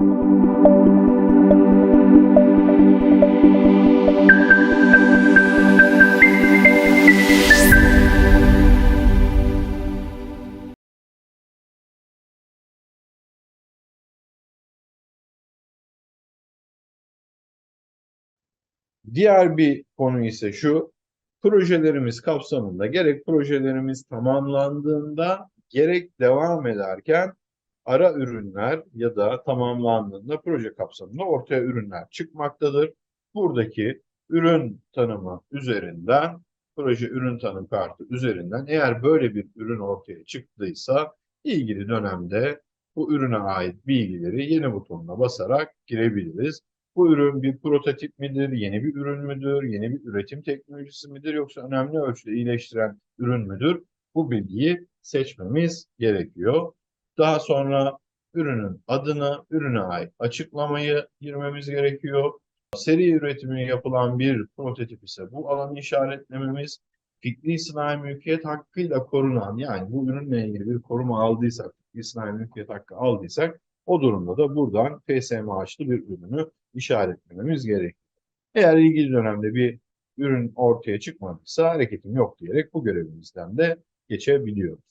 Diğer bir konu ise şu, projelerimiz kapsamında gerek projelerimiz tamamlandığında gerek devam ederken ara ürünler ya da tamamlandığında proje kapsamında ortaya ürünler çıkmaktadır. Buradaki ürün tanımı üzerinden, proje ürün tanım kartı üzerinden eğer böyle bir ürün ortaya çıktıysa ilgili dönemde bu ürüne ait bilgileri yeni butonuna basarak girebiliriz. Bu ürün bir prototip midir, yeni bir ürün müdür, yeni bir üretim teknolojisi midir yoksa önemli ölçüde iyileştiren ürün müdür? Bu bilgiyi seçmemiz gerekiyor. Daha sonra ürünün adını, ürüne ait açıklamayı girmemiz gerekiyor. Seri üretimi yapılan bir prototip ise bu alanı işaretlememiz, fikri sınai mülkiyet hakkıyla korunan yani bu ürünle ilgili bir koruma aldıysak, fikri sınai mülkiyet hakkı aldıysak o durumda da buradan FSM açlı bir ürünü işaretlememiz gerekiyor. Eğer ilgili dönemde bir ürün ortaya çıkmadıysa hareketim yok diyerek bu görevimizden de geçebiliyoruz.